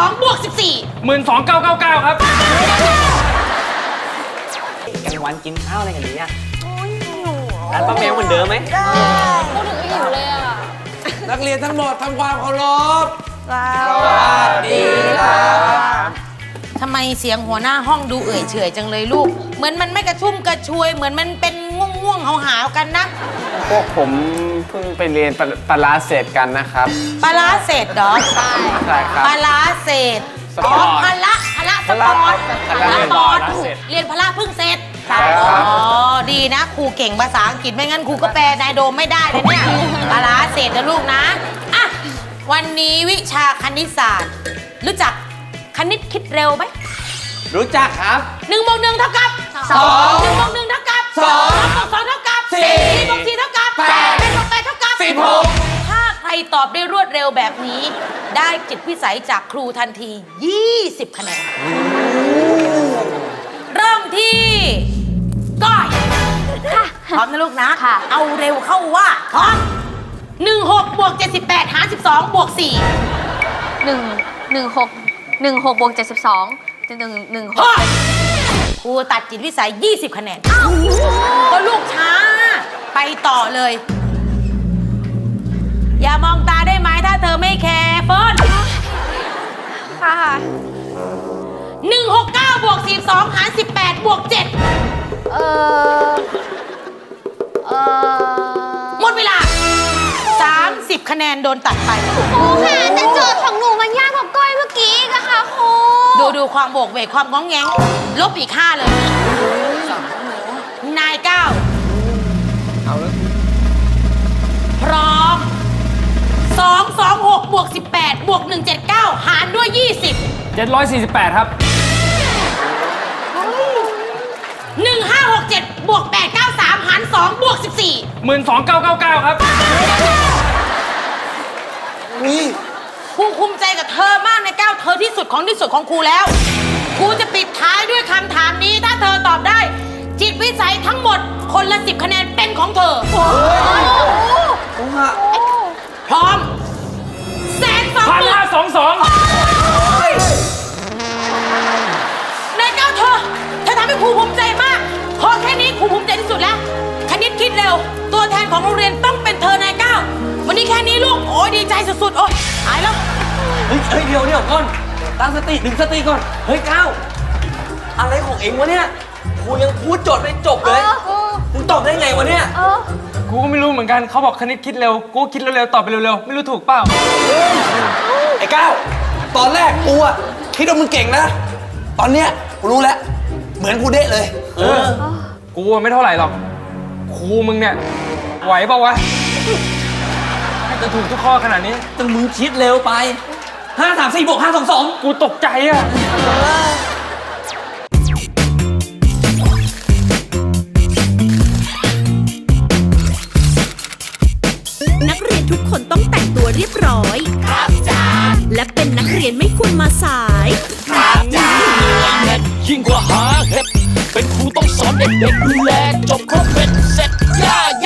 12บวก14 หมื่นสองเก้าเก้าเก้าครับ กลางวันกินข้าวอะไรกันดีอะร้านป้าแมวเหมือนเดิมไหม พูดถึงหิวเลยอะ นักเรียนทั้งหมดทำความเคารพ ทำไมเสียงหัวหน้าห้องดูเอื่อยเฉอยจังเลยลูก เหมือนมันไม่กระชุ่มกระชวย เหมือนมันเป็นง่วงๆหาวๆกันนะ พวกผมเพิ่งไปเรียนปลาปลาร้าเสร็จกันนะครับ ปลาร้าเศษเหรอใช่ครับปลาร้าเศษสอ๋ปออร์ตพละพละสปอร์ตพละสปอร์ตพละเศษเรียนพละเพิ่งเสร็จใช่ครับ อ๋อดีนะครูเก่งภาษาอังกฤษไม่งั้นครูก็แปลนายโดมไม่ได้เลยเนี่ยปลาร้าเศษนะลูกนะอะวันนี้วิชาคณิตศาสตร์ รู้จักคณิตคิด เร็วไหมรู้จักครับ หนึ่งบวกหนึ่งเท่ากับสองหนึ่งบวกหนึ่งเท่ากับสองบวกสองเท่ากับสี่สี่บวกสี่เท่ากับแปดแปดบวกแปดเท่ากับสิบหกถ้าใครตอบได้รวดเร็วแบบนี้ ได้จิตพิสัยจากครูทันที 20 คะแนน เริ่มที่ก้อยพร้อมนะลูกนะค่ะเอาเร็วเข้าว่าพร้อมหนึ่งหกบวกเจ็ดสิบแปดหารสิบสองบวกสี่หนึ่งหนึ่งหก หนึ่งหกบวกเจ็ดสิบสองหนึ่งหนึ่งหพ่กอครูตัดจิตวิสัย 20 คะแนนก็ลูกช้า ไปต่อเลย อย่ามองตาได้ไหมถ้าเธอไม่แคร์เฟิร์นค่ะ169บวก42หาร 30คะแนนโดนตัดไป ครูค่ะแต่โจทย์ของหนูมันยากกว่าก้อยเมื่อกี้อีกอะค่ะครูดูดูความโบกเวกความง้องแงงลบอีก 5 เลย นายเก้าพร้อม 2 2 6บวก18 บวก 179 หารด้วย 20เจ็ดร้อยสี่สิบแปดครับ 1567บวก893 หาร2บวก14หมื่นสองเก้าเก้าเก้าครับ นี่ครูภูมิใจกับเธอมากในก้าวเธอที่สุดของที่สุดของครูแล้วครูจะปิดท้ายด้วยคำถามนี้ถ้าเธอตอบได้ จิตวิสัยทั้งหมดคนละ10คะแนนเป็นของเธอผมฮะพร้อมแสนสองพันหมื่ห้านสองสองในก้าวเธอ เธอทำให้ครูภูมิใจมากพอแค่นี้ครูภูมิใจที่สุดแล้ว ลูก โอ้ยดีใจสุดๆ โอ้ยหายแล้ว เฮ้ยเฮ้ยเดี๋ยวเดี๋ยวก่อน ตั้งสติดึงสติก่อน เฮ้ยก้าวอะไรของเองวะเนี่ยครูยังพูดโจทย์ไม่จบเลยมึงตอบได้ไงวะเนี่ยเออกูก็ไม่รู้เหมือนกันเขาบอกคณิตคิดเร็ว กูก็คิดเร็วๆ ตอบไปเร็วๆ ไม่รู้ถูกเปล่า ไอ้ก้าวตอนแรกกูอะคิดว่ามึงเก่งนะ ตอนเนี้ยกูรู้แล้ว เหมือนกูเด้เลย เออ กูอะไม่เท่าไหร่หรอก ครูมึงเนี่ย ไหวเปล่าวะ จะถูกทุกข้อขนาดนี้ แต่มึงคิดเร็วไปห้าสามสี่บวกห้าสองสองกูตกใจอะนักเรียนทุกคนต้องแต่งตัวเรียบร้อย ครับจ้าและเป็นนักเรียนไม่ควรมาสาย ยิ่งกว่าหาเห็ดเป็นครูต้องสอนเด็กๆดูแลจบครบเป็นเสร็จย่า